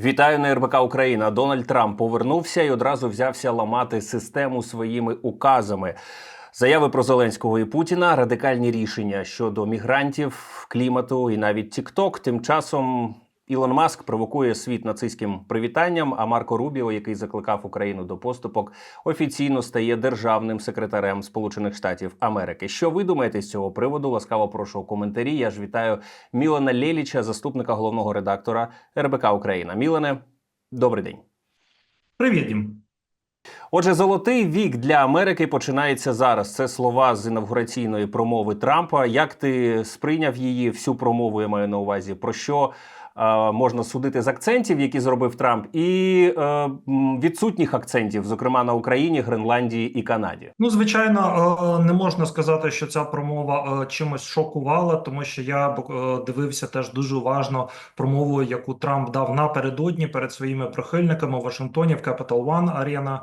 Вітаю на РБК Україна. Дональд Трамп повернувся і одразу взявся ламати систему своїми указами. Заяви про Зеленського і Путіна, радикальні рішення щодо мігрантів, клімату і навіть Тікток. Тим часом Ілон Маск провокує світ нацистським привітанням. А Марко Рубіо, який закликав Україну до поступок, офіційно стає державним секретарем Сполучених Штатів Америки. Що ви думаєте з цього приводу? Ласкаво прошу у коментарі. Я ж вітаю Мілана Лєліча, заступника головного редактора РБК Україна. Мілане, добрий день. Привіт, Дім. Отже, золотий вік для Америки починається зараз. Це слова з інавгураційної промови Трампа. Як ти сприйняв її всю промову? Я маю на увазі про що можна судити з акцентів, які зробив Трамп, і е, відсутніх акцентів, зокрема на Україні, Гренландії і Канаді. Ну, звичайно, е, не можна сказати, що ця промова е, чимось шокувала, тому що я е, дивився теж дуже уважно промову, яку Трамп дав напередодні перед своїми прихильниками у Вашингтоні в Capital One Arena, е,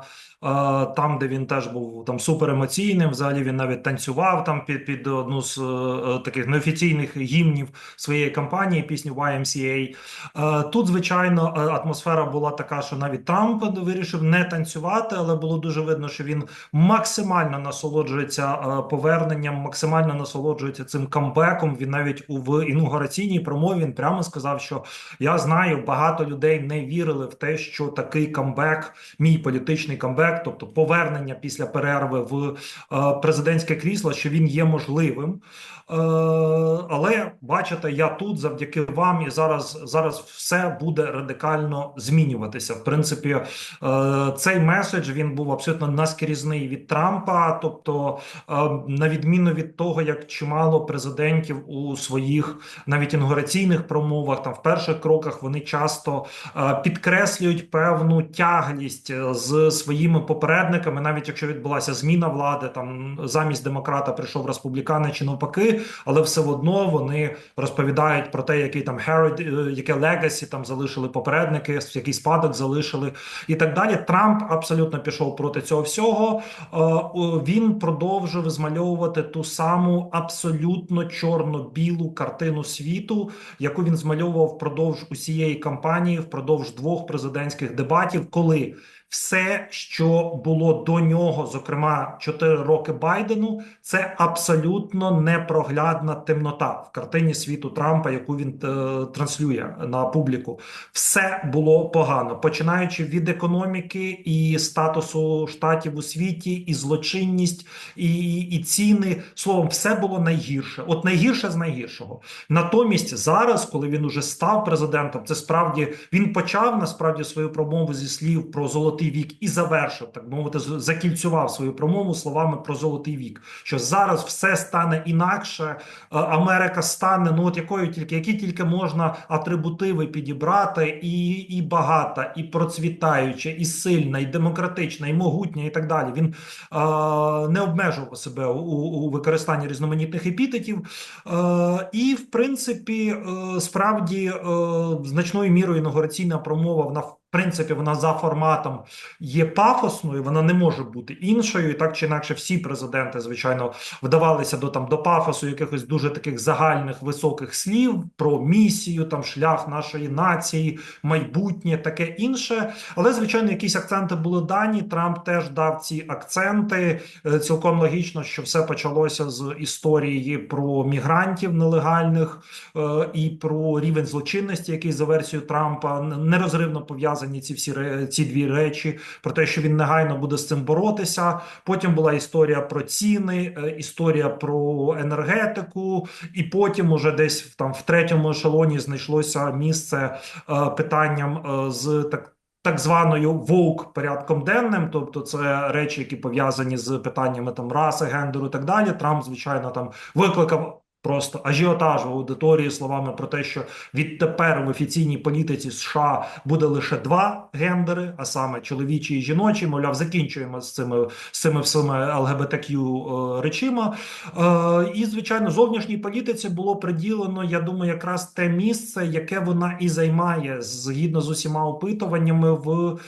там, де він теж був там суперемоційним. Взагалі він навіть танцював там під під одну з е, таких неофіційних гімнів своєї кампанії, пісню YMCA. Е, Тут, звичайно, е, атмосфера була така, що навіть Трамп вирішив не танцювати, але було дуже видно, що він максимально насолоджується е, поверненням, максимально насолоджується цим камбеком. Він навіть у в інаугураційній промові він прямо сказав, що я знаю, багато людей не вірили в те, що такий камбек, мій політичний камбек, тобто повернення після перерви в е, президентське крісло, що він є можливим. Е, але бачите, я тут завдяки вам, і зараз зараз все буде радикально змінюватися. В принципі, е, цей меседж він був абсолютно наскрізний від Трампа. Тобто, на відміну від того, як чимало президентів у своїх навіть інаугураційних промовах, там в перших кроках вони часто підкреслюють певну тяглість з своїми попередниками, навіть якщо відбулася зміна влади, там замість демократа прийшов республіканець чи навпаки, але все одно вони розповідають про те, який там е, яке легасі там залишили попередники, який спадок залишили, і так далі. Трамп абсолютно пішов проти цього всього. Е, Він продовжив змальовувати ту саму абсолютно чорно-білу картину світу, яку він змальовував впродовж усієї кампанії, впродовж двох президентських дебатів, коли все, що було до нього, зокрема 4 роки Байдену, це абсолютно непроглядна темнота в картині світу Трампа, яку він е, транслює на публіку. Все було погано, починаючи від економіки і статусу штатів у світі, і злочинність, і, і ціни. Словом, все було найгірше. От найгірше з найгіршого. Натомість, зараз, коли він уже став президентом, це справді він почав насправді свою промову зі слів про золотий вік і завершив так мовити, з- закільцював свою промову словами про золотий вік. Що зараз все стане інакше. е, Америка стане ну от якою тільки які тільки можна атрибутиви підібрати, і, і багата, і процвітаюча, і сильна, і демократична, і могутня, і так далі. Він е, не обмежував себе у, у використанні різноманітних епітетів. Е, і, в принципі, е, справді е, значною мірою інаугураційна промова вона принципі вона за форматом є пафосною, вона не може бути іншою. І так чи інакше, всі президенти, звичайно, вдавалися до там до пафосу якихось дуже таких загальних високих слів про місію, там шлях нашої нації, майбутнє, таке інше. Але звичайно, якісь акценти були дані. Трамп теж дав ці акценти. Е, Цілком логічно, що все почалося з історії про мігрантів нелегальних е, і про рівень злочинності, який за версією Трампа нерозривно пов'язані ці всі ці дві речі, про те, що він негайно буде з цим боротися. Потім була історія про ціни, е, історія про енергетику, і потім уже десь там в третьому ешелоні знайшлося місце е, питанням е, з так. Так званою вовк порядком денним, тобто це речі, які пов'язані з питаннями там раси, гендеру і так далі. Трамп, звичайно, там викликав просто ажіотаж в аудиторії словами про те, що відтепер в офіційній політиці США буде лише два гендери, а саме чоловічий і жіночий. Мовляв, закінчуємо з цими з цими всіми ЛГБТК е, речима. Е, і звичайно, зовнішній політиці було приділено, я думаю, якраз те місце, яке вона і займає згідно з усіма опитуваннями в е,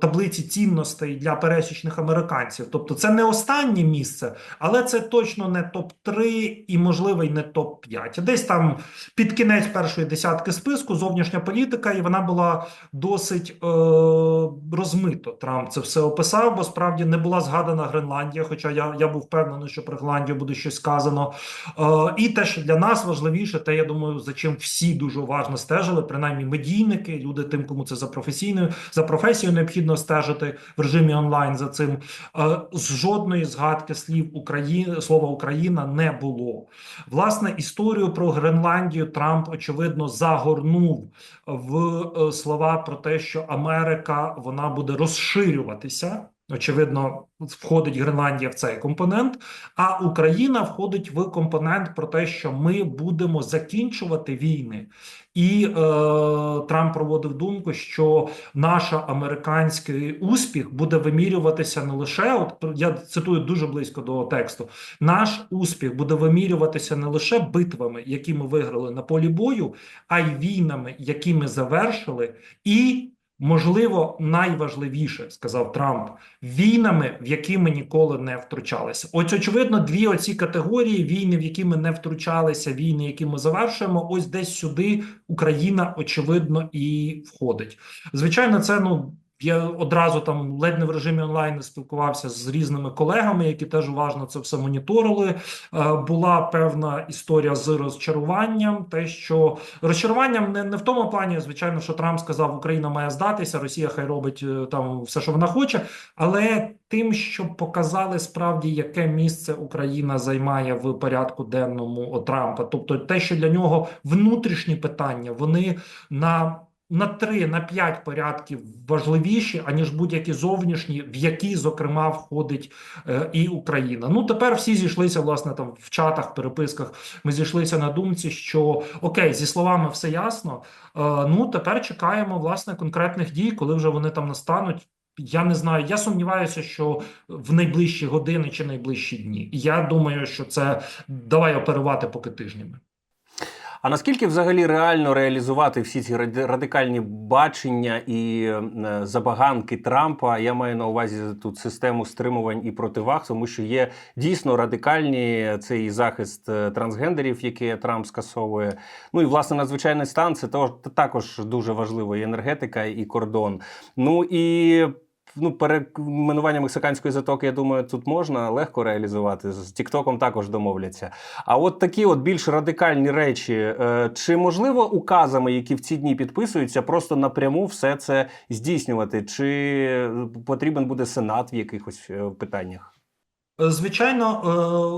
таблиці цінностей для пересічних американців. Тобто, це не останнє місце, але це точно не топ 3 і можливо, і не топ 5 Десь там під кінець першої десятки списку зовнішня політика, і вона була досить е, розмито. Трамп це все описав, бо справді не була згадана Гренландія. Хоча я, я був впевнений, що про Гренландію буде щось сказано. Е, і те, що для нас важливіше, те я думаю, за чим всі дуже уважно стежили, принаймні медійники, люди, тим, кому це за професійною за професією необхідно стежити в режимі онлайн за цим. Е, з жодної згадки слів України слова Україна не було. Власне, історію про Гренландію Трамп очевидно загорнув в е, слова про те, що Америка вона буде розширюватися. Очевидно, входить Гренландія в цей компонент, а Україна входить в компонент про те, що ми будемо закінчувати війни. І е, Трамп проводив думку, що наш американський успіх буде вимірюватися не лише от я цитую дуже близько до тексту. Наш успіх буде вимірюватися не лише битвами, які ми виграли на полі бою, а й війнами, які ми завершили, і Можливо, найважливіше, сказав Трамп, війнами, в які ми ніколи не втручалися. Ось очевидно, дві оці категорії: війни, в які ми не втручалися, війни, які ми завершуємо. Ось десь сюди Україна очевидно і входить. Звичайно, це ну. Я одразу там ледь не в режимі онлайн спілкувався з різними колегами, які теж уважно це все моніторили. Е, була певна історія з розчаруванням. Те, що розчаруванням не, не в тому плані, звичайно, що Трамп сказав, Україна має здатися, Росія хай робить е, там все, що вона хоче, але тим, що показали справді, яке місце Україна займає в порядку денному Трампа, тобто те, що для нього внутрішні питання, вони на на 3, на 5 порядків важливіші, аніж будь-які зовнішні, в які, зокрема, входить е, і Україна. Ну тепер всі зійшлися власне там в чатах, переписках. Ми зійшлися на думці, що окей, зі словами все ясно. Е, ну тепер чекаємо власне конкретних дій, коли вже вони там настануть. Я не знаю. Я сумніваюся, що в найближчі години чи найближчі дні. Я думаю, що це давай оперувати поки тижнями. А наскільки взагалі реально реалізувати всі ці радикальні бачення і е, забаганки Трампа? Я маю на увазі тут систему стримувань і противаг, тому що є дійсно радикальні цей захист е, трансгендерів, які Трамп скасовує. Ну і власне надзвичайний стан це також дуже важливо. І енергетика, і кордон. Ну і ну, перейменування мексиканської затоки, я думаю, тут можна легко реалізувати. З Тіктоком також домовляться. А от такі от більш радикальні речі, е, чи можливо указами, які в ці дні підписуються, просто напряму все це здійснювати? Чи потрібен буде сенат в якихось е, питаннях? Е, звичайно,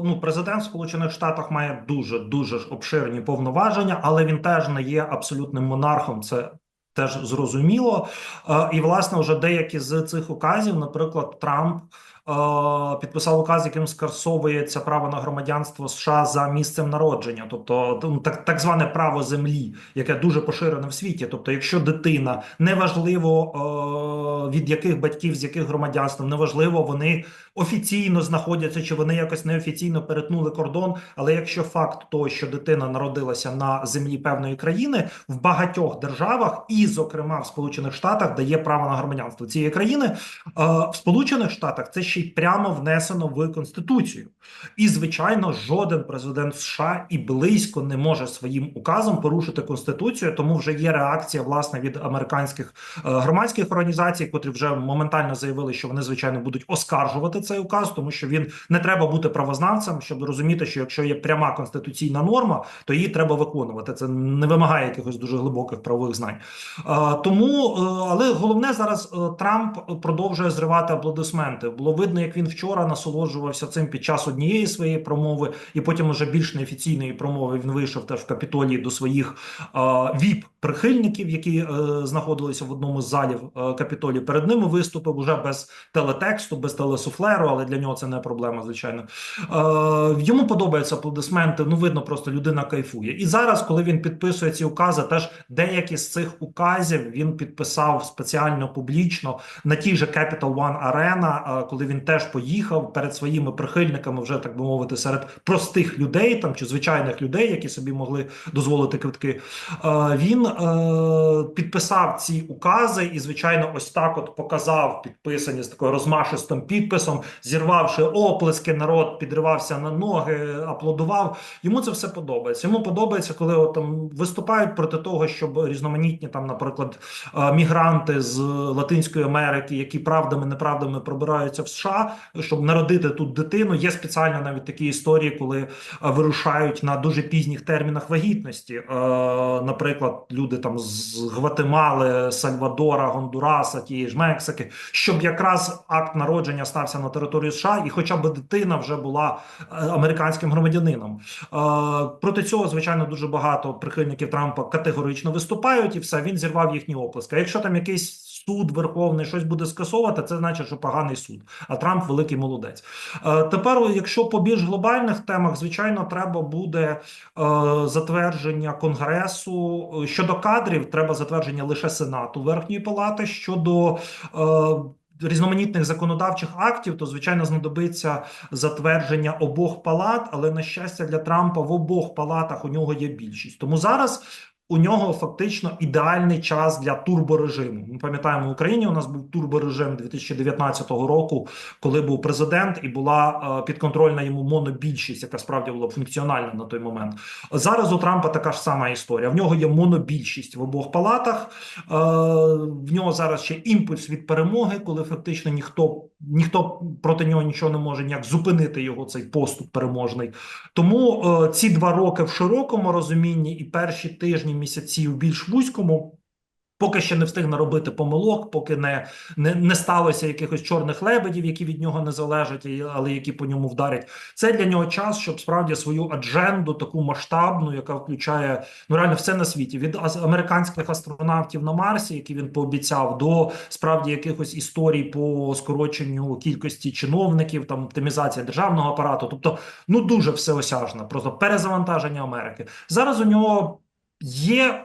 ну президент Сполучених Штатів має дуже дуже обширні повноваження, але він теж не є абсолютним монархом. Це теж зрозуміло. Е, і власне вже деякі з цих указів, наприклад, Трамп. Е, підписав указ, яким скасовується право на громадянство США за місцем народження, тобто ну, так так зване право землі, яке дуже поширене в світі. Тобто, якщо дитина неважливо е, від яких батьків з яких громадянств, неважливо, вони офіційно знаходяться, чи вони якось неофіційно перетнули кордон. Але якщо факт того, що дитина народилася на землі певної країни в багатьох державах, і, зокрема, в Сполучених Штатах дає право на громадянство цієї країни, е, в Сполучених Штатах це ще й прямо внесено в конституцію, і звичайно, жоден президент США і близько не може своїм указом порушити конституцію, тому вже є реакція власне від американських е, громадських організацій, котрі вже моментально заявили, що вони звичайно будуть оскаржувати цей указ, тому що він не треба бути правознавцем, щоб розуміти, що якщо є пряма конституційна норма, то її треба виконувати. Це не вимагає якихось дуже глибоких правових знань. Тому, е, але головне зараз е, Трамп продовжує зривати аплодисменти. Було видно, як він вчора насолоджувався цим під час однієї своєї промови, і потім уже більш неофіційної промови він вийшов теж в капітолії до своїх віп прихильників, які е, знаходилися в одному з залів капітолії. Перед ними виступив уже без телетексту, без телесуфле атмосферу, але для нього це не проблема, звичайно. Е, Йому подобаються аплодисменти. Ну, видно, просто людина кайфує. І зараз, коли він підписує ці укази, теж деякі з цих указів він підписав спеціально публічно на тій же Capital One Arena, е, коли він він теж поїхав перед своїми прихильниками, вже так би мовити, серед простих людей там чи звичайних людей, які собі могли дозволити квитки. Е, Він е, підписав ці укази і, звичайно, ось так от показав підписані з такою розмашистим підписом, зірвавши оплески, народ підривався на ноги, аплодував. Йому це все подобається. Йому подобається, коли от, там виступають проти того, щоб різноманітні там, наприклад, е, мігранти з Латинської Америки, які правдами неправдами пробираються в США, щоб народити тут дитину. Є спеціально навіть такі історії, коли е, вирушають на дуже пізніх термінах вагітності. Е, Наприклад, люди там з Гватемали, Сальвадора, Гондураса, тієї ж Мексики, щоб якраз акт народження стався на території США, і хоча б дитина вже була е, американським громадянином. Проти цього, звичайно, дуже багато прихильників Трампа категорично виступають, і все він зірвав їхні оплески. А якщо там якийсь суд верховний щось буде скасовувати, це значить, що поганий суд. А Трамп великий молодець. Е, Тепер, якщо по більш глобальних темах, звичайно, треба буде е, затвердження конгресу Е, щодо кадрів. Треба затвердження лише сенату верхньої палати щодо. Різноманітних законодавчих актів, то звичайно знадобиться затвердження обох палат, але на щастя для Трампа в обох палатах у нього є більшість. Тому зараз у нього фактично ідеальний час для турборежиму. Ми пам'ятаємо, в Україні у нас був турборежим 2019 року, коли був президент і була е, підконтрольна йому монобільшість, яка справді була функціональна на той момент. Зараз у Трампа така ж сама історія. В нього є монобільшість в обох палатах. Е, в нього зараз ще імпульс від перемоги, коли фактично ніхто ніхто проти нього нічого не може ніяк зупинити його цей поступ переможний. Тому е, ці два роки в широкому розумінні і перші тижні місяці в більш вузькому. Поки ще не встиг наробити помилок, поки не, не, не сталося якихось чорних лебедів, які від нього не залежать, але які по ньому вдарять. Це для нього час, щоб справді свою адженду, таку масштабну, яка включає ну реально все на світі, від американських астронавтів на Марсі, які він пообіцяв, до справді якихось історій по скороченню кількості чиновників, там оптимізація державного апарату. Тобто, ну дуже всеосяжна, просто перезавантаження Америки. Зараз у нього є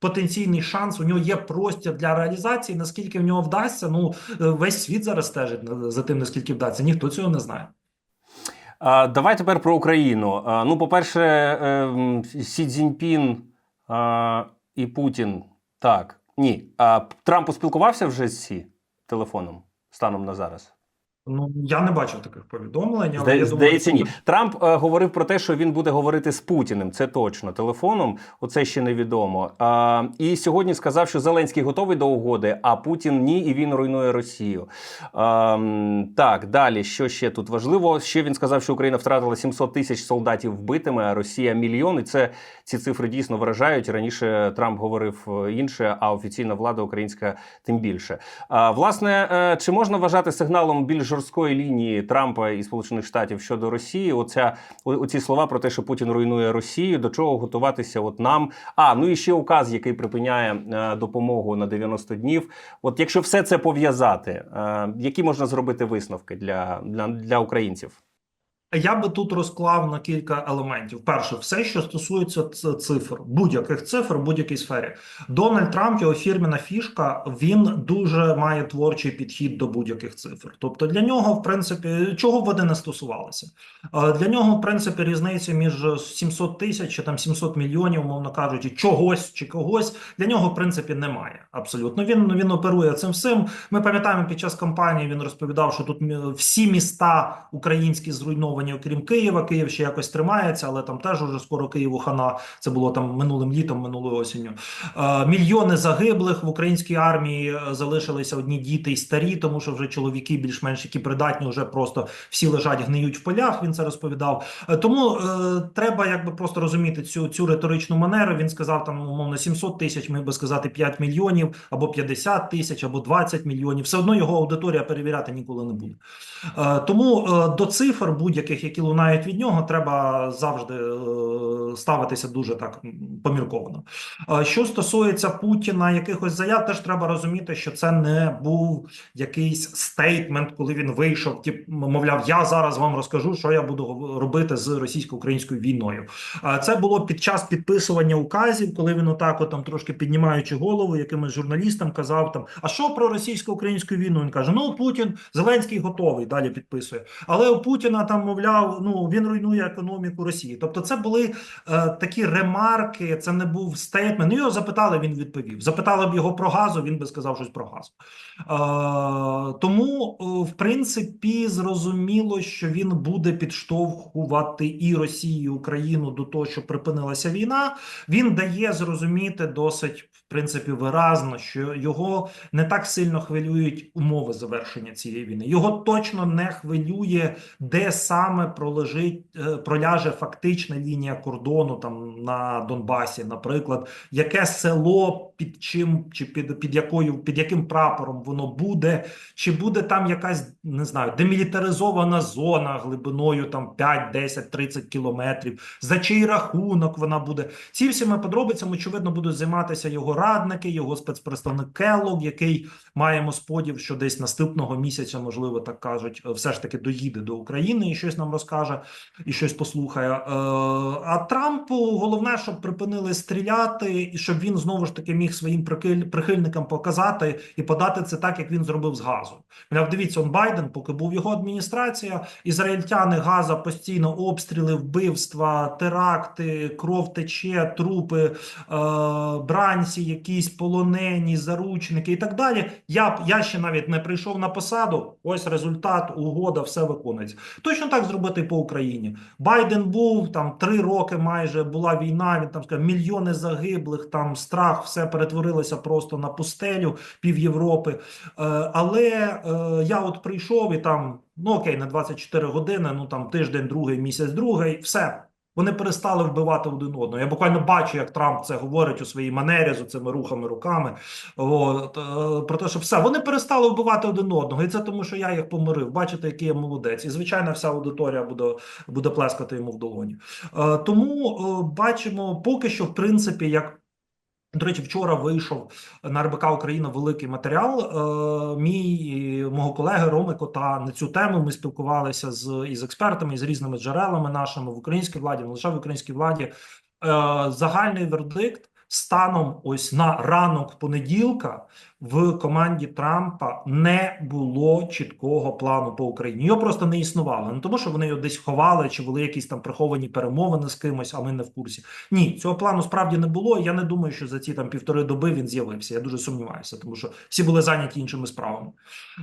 потенційний шанс, у нього є простір для реалізації. Наскільки в нього вдасться, ну е, весь світ зараз стежить за тим, наскільки вдасться. Ніхто цього не знає. Давай тепер про Україну. Ну, по-перше, ем, Сі Цзіньпін і Путін. Так, ні. Трамп поспілкувався вже з Сі телефоном станом на зараз? Ну я не бачив таких повідомлень. але Зда- я Здається, думаю, ні. Трамп е, говорив про те, що він буде говорити з Путіним. Це точно телефоном. Оце ще невідомо. А, і сьогодні сказав, що Зеленський готовий до угоди, а Путін ні, і він руйнує Росію. А, так, далі, що ще тут важливо? Ще він сказав, що Україна втратила 700 тисяч солдатів вбитими, а Росія мільйон. І це ці цифри дійсно вражають. Раніше Трамп говорив е, інше, а офіційна влада українська тим більше. А, власне, е, чи можна вважати сигналом більш жорсткої лінії Трампа і Сполучених Штатів щодо Росії? Оця оці слова про те, що Путін руйнує Росію, до чого готуватися? От нам. А ну і ще указ, який припиняє е, допомогу на 90 днів. От якщо все це пов'язати, е, які можна зробити висновки для, для, для українців? Я би тут розклав на кілька елементів. Перше, все, що стосується цифр, будь-яких цифр, будь-якій сфері. Дональд Трамп, його фірмена фішка, він дуже має творчий підхід до будь-яких цифр. Тобто для нього, в принципі, чого вони не стосувалися. Для нього, в принципі, різниці між 700 тисяч чи там 700 мільйонів, умовно кажучи, чогось чи когось для нього, в принципі, немає. Абсолютно. Він він оперує цим всім. Ми пам'ятаємо під час кампанії. Він розповідав, що тут всі міста українські зруйновані, окрім Києва. Київ ще якось тримається, але там теж уже скоро Києву хана. Це було там минулим літом, минулою осінню. Е, мільйони загиблих в українській армії е, залишилися одні діти й старі, тому що вже чоловіки більш-менш які придатні, вже просто всі лежать, гниють в полях. Він це розповідав. Е, Тому треба якби просто розуміти цю, цю риторичну манеру. Він сказав там умовно 700 тисяч, міг би сказати 5 мільйонів, або 50 тисяч, або 20 мільйонів. Все одно його аудиторія перевіряти ніколи не буде. Тому до цифр будь-яких будь-яких, які лунають від нього, треба завжди е, ставитися дуже так помірковано. Що стосується Путіна, якихось заяв, теж треба розуміти, що це не був якийсь стейтмент, коли він вийшов, тип, мовляв, я зараз вам розкажу, що я буду робити з російсько-українською війною. Це було під час підписування указів, коли він отак, от там трошки піднімаючи голову, якимось журналістам казав там: а що про російсько-українську війну? Він каже: Ну Путін Зеленський готовий далі підписує. Але у Путіна там мовляв, ну він руйнує економіку Росії. Тобто, це були е, такі ремарки. Це не був стейтмент. Ну, Його запитали, він відповів. Запитали б його про газу, він би сказав щось про газ. Е, тому, е, в принципі, зрозуміло, що він буде підштовхувати і Росію, і Україну до того, щоб припинилася війна. Він дає зрозуміти досить, в принципі, виразно, що його не так сильно хвилюють умови завершення цієї війни. Його точно не хвилює, де саме пролежить, е, проляже фактична лінія кордону там на Донбасі, наприклад, яке село під чим чи під, під якою під яким прапором воно буде, чи буде там якась не знаю демілітаризована зона глибиною там 5, 10, 30 кілометрів, за чий рахунок вона буде. Ці всіми подробицями, очевидно, будуть займатися його радники, його спецпредставник Келлог, який маємо сподів, що десь наступного місяця, можливо, так кажуть, е, все ж таки доїде до України і щось нам розкаже, і щось послухає. Е, А Трампу головне, щоб припинили стріляти, і щоб він знову ж таки міг своїм прихильникам показати і подати це так, як він зробив з газом. Мовляв, дивіться, он Байден, поки був його адміністрація, ізраїльтяни Газа постійно обстріли, вбивства, теракти, кров тече, трупи, е, бранці, якісь полонені, заручники і так далі. Я б я ще навіть не прийшов на посаду. Ось результат, угода, все виконується. Точно так зробити по Україні. Байден був там три роки. Майже була війна. Він там сказав, мільйони загиблих, там страх, все перетворилося просто на пустелю пів Європи. Е, але е, я от прийшов і там, ну окей, на 24 години, ну там тиждень, другий, місяць, другий, все. Вони перестали вбивати один одного. Я буквально бачу, як Трамп це говорить у своїй манері з цими рухами руками. От, е, про те, що все, вони перестали вбивати один одного. І це тому, що я їх помирив. Бачите, який я молодець. І звичайно, вся аудиторія буде, буде плескати йому в долоні. Тому бачимо поки що, в принципі, як. До речі, вчора вийшов на РБК Україна великий матеріал. Е, мій мого колеги Роми Кота на цю тему ми спілкувалися з із експертами, з різними джерелами нашими в українській владі, не лише в українській владі. Е, загальний вердикт станом ось на ранок понеділка в команді Трампа не було чіткого плану по Україні. Його просто не існувало. Не тому, що вони його десь ховали, чи були якісь там приховані перемовини з кимось, а ми не в курсі. Ні, цього плану справді не було. Я не думаю, що за ці там півтори доби він з'явився. Я дуже сумніваюся, тому що всі були зайняті іншими справами.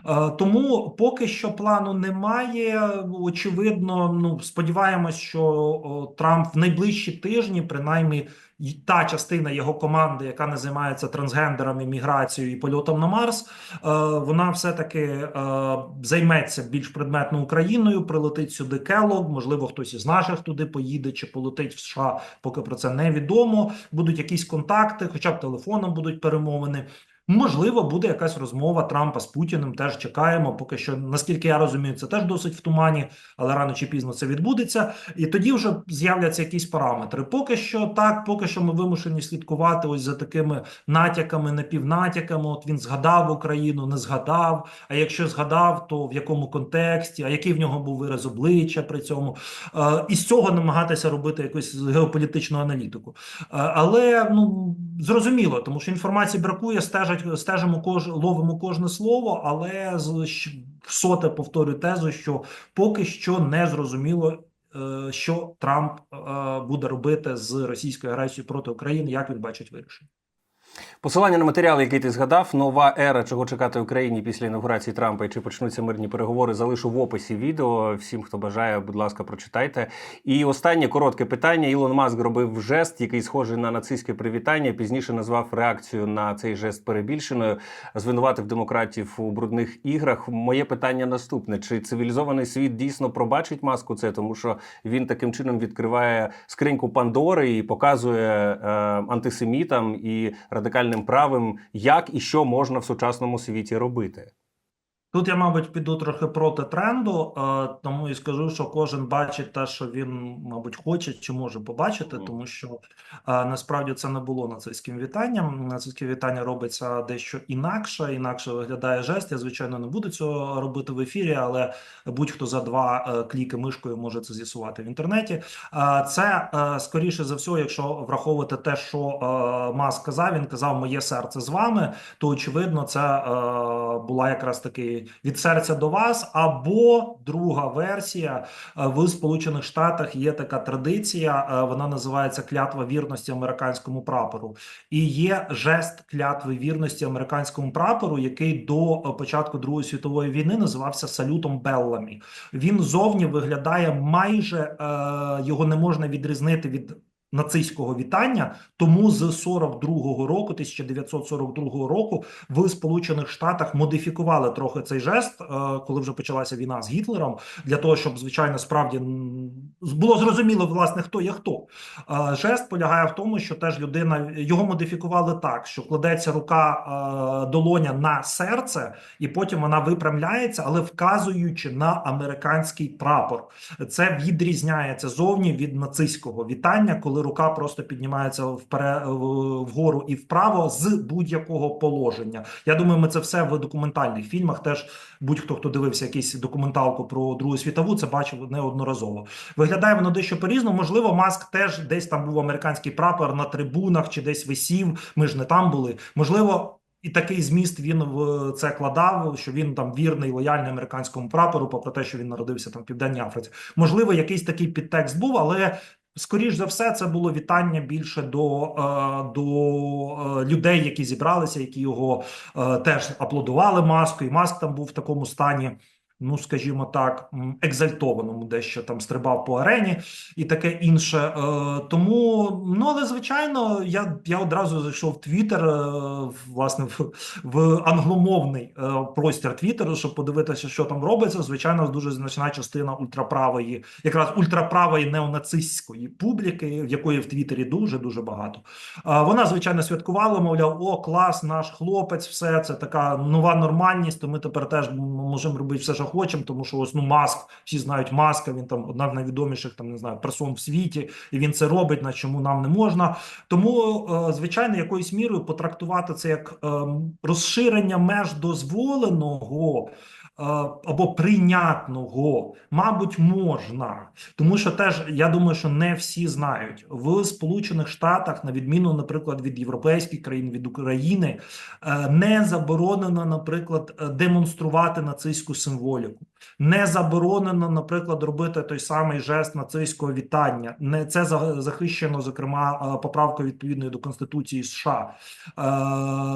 Е, тому поки що плану немає. Очевидно, ну сподіваємось, що о, Трамп в найближчі тижні, принаймні. Та частина його команди, яка не займається трансгендерами, міграцією і польотом на Марс, е, вона все-таки е, займеться більш предметно Україною. Прилетить сюди Келог, можливо, хтось із наших туди поїде чи полетить в США. Поки про це невідомо. Будуть якісь контакти, хоча б телефоном будуть перемовини. Можливо, буде якась розмова Трампа з Путіним. Теж чекаємо. Поки що, наскільки я розумію, це теж досить в тумані, але рано чи пізно це відбудеться. І тоді вже з'являться якісь параметри. Поки що так, поки що ми вимушені слідкувати ось за такими натяками, напівнатяками. От він згадав Україну, не згадав. А якщо згадав, то в якому контексті, а який в нього був вираз обличчя при цьому, Е, і з цього намагатися робити якусь геополітичну аналітику. Е, Але ну зрозуміло, тому що інформації бракує, стежать, стежимо кож, ловимо кожне слово, але з соте повторю тезу, що поки що не зрозуміло. е, Що Трамп е, буде робити з російською агресією проти України, як він бачить вирішення? Посилання на матеріал, який ти згадав, нова ера, чого чекати Україні після інаугурації Трампа і чи почнуться мирні переговори, залишу в описі відео. Всім, хто бажає, будь ласка, прочитайте. І останнє коротке питання. Ілон Маск робив жест, який схожий на нацистське привітання. Пізніше назвав реакцію на цей жест перебільшеною, звинуватив демократів у брудних іграх. Моє питання наступне: чи цивілізований світ дійсно пробачить маску це, тому що він таким чином відкриває скриньку Пандори і показує е, антисемітам і радикальним правим, як і що можна в сучасному світі робити. Тут я, мабуть, піду трохи проти тренду, тому і скажу, що кожен бачить те, що він, мабуть, хоче чи може побачити, тому що насправді це не було нацистським вітанням. Нацистське вітання робиться дещо інакше, інакше виглядає жест. Я звичайно не буду цього робити в ефірі, але будь-хто за два е, кліки мишкою може це з'ясувати в інтернеті. Це е, скоріше за все, якщо враховувати те, що е, Маск казав, він казав Моє серце з вами то очевидно, це була якраз таки від серця до вас. Або друга версія е, в Сполучених Штатах є така традиція, е, вона називається клятва вірності американському прапору. І є жест клятви вірності американському прапору, який до е, початку Другої світової війни називався салютом Белламі. Він зовні виглядає майже його не можна відрізнити від. Нацистського вітання, тому з 42-го року, 1942 року, в Сполучених Штатах модифікували трохи цей жест, е, коли вже почалася війна з Гітлером, для того, щоб звичайно справді було зрозуміло власне хто є хто. Е, Жест полягає в тому, що теж людина його модифікували так, що кладеться рука е, долоня на серце, і потім вона випрямляється, але вказуючи на американський прапор. Це відрізняється зовні від нацистського вітання, коли рука просто піднімається вперед вгору і вправо з будь-якого положення. Я думаю, ми це все в документальних фільмах. Теж будь-хто хто дивився якийсь документалку про Другу світову, це бачив неодноразово. Виглядає воно дещо по-різному. Можливо, маск теж десь там був американський прапор на трибунах чи десь висів. Ми ж не там були. Можливо. І такий зміст він в це кладав, що він там вірний, лояльний американському прапору, попри те, що він народився там в Південній Африці. Можливо, якийсь такий підтекст був, але скоріш за все, це було вітання більше до, е, до е, людей, які зібралися, які його е, теж аплодували маску, і маск там був в такому стані. Ну, скажімо так, екзальтованому, дещо там стрибав по арені і таке інше. Е, тому, ну але звичайно, я, я одразу зайшов в Твіттер, е, власне, в, в англомовний е, простір Твіттеру, щоб подивитися, що там робиться. Звичайно, дуже значна частина ультраправої, якраз ультраправої неонацистської публіки, якої в Твіттері дуже дуже багато. Вона, звичайно, святкувала, мовляв, о, клас, наш хлопець, все це така нова нормальність. То ми тепер теж можемо робити все, що хочемо, тому що ось ну маск, всі знають маска. Він там одна з найвідоміших там не знаю персон в світі, і він це робить, на чому нам не можна. Тому, е, звичайно, якоюсь мірою потрактувати це як ем, розширення меж дозволеного. Або прийнятного, мабуть, можна, тому що теж я думаю, що не всі знають в Сполучених Штатах, на відміну, наприклад, від європейських країн, від України, е, не заборонено, наприклад, е, демонструвати нацистську символіку. Не заборонено, наприклад, робити той самий жест нацистського вітання. Не це захищено, зокрема, е, поправкою відповідною до Конституції США, Е,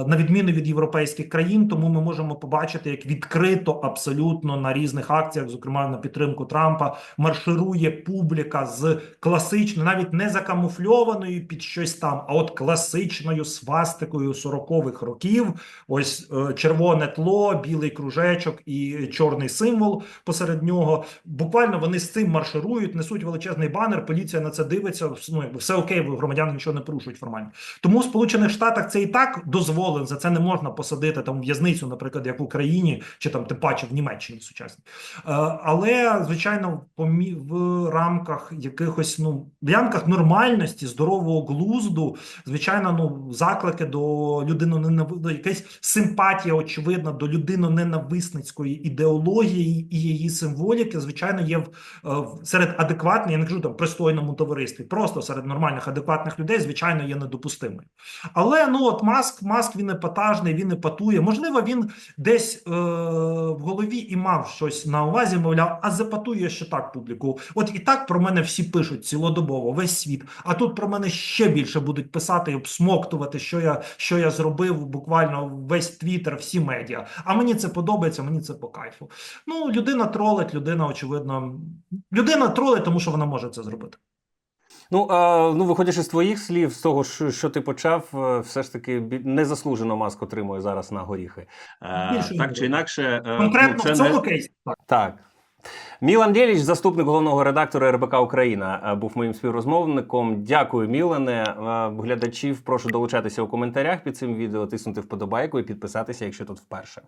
на відміну від європейських країн. Тому ми можемо побачити, як відкрито абсолютно на різних акціях, зокрема на підтримку Трампа, марширує публіка з класичною, навіть не закамуфльованою під щось там, а от класичною свастикою 40-х років. Ось е, червоне тло, білий кружечок і чорний символ посеред нього. Буквально вони з цим марширують, несуть величезний банер. Поліція на це дивиться. Ну якби все окей, громадяни нічого не порушують формально. Тому в Сполучених Штатах це і так дозволено. За це не можна посадити там в'язницю, наприклад, як в Україні, чи там тим паче в Німеччині сучасній. Е, Але звичайно, в рамках якихось ну в рамках нормальності, здорового глузду, звичайно, ну заклики до людини до якась симпатія, очевидна до людино-ненависницької ідеології і її символіки, звичайно, є в, е, в- серед адекватних, я не кажу там пристойному товаристві, просто серед нормальних адекватних людей, звичайно, є недопустимою. Але ну от маск, маск він епатажний, він епатує. Можливо, він десь е, в голові і мав щось на увазі, мовляв, а запатує ще так публіку. От і так про мене всі пишуть цілодобово, весь світ. А тут про мене ще більше будуть писати і обсмоктувати, що я, що я зробив буквально весь твіттер, всі медіа. А мені це подобається, мені це по кайфу. Ну, людина тролить, людина, очевидно, людина тролить, тому що вона може це зробити. Ну, а, ну, виходячи з твоїх слів, з того, що, що ти почав, е, все ж таки незаслужено маск отримує зараз на горіхи. Е, Більше так чи інакше, е, Конкретно ну, це в цьому не... кейсі так. Так. Мілан Дєліч, заступник головного редактора РБК Україна, е, був моїм співрозмовником. Дякую, Мілане. Е, Глядачів прошу долучатися у коментарях під цим відео, тиснути вподобайку і підписатися, якщо тут вперше.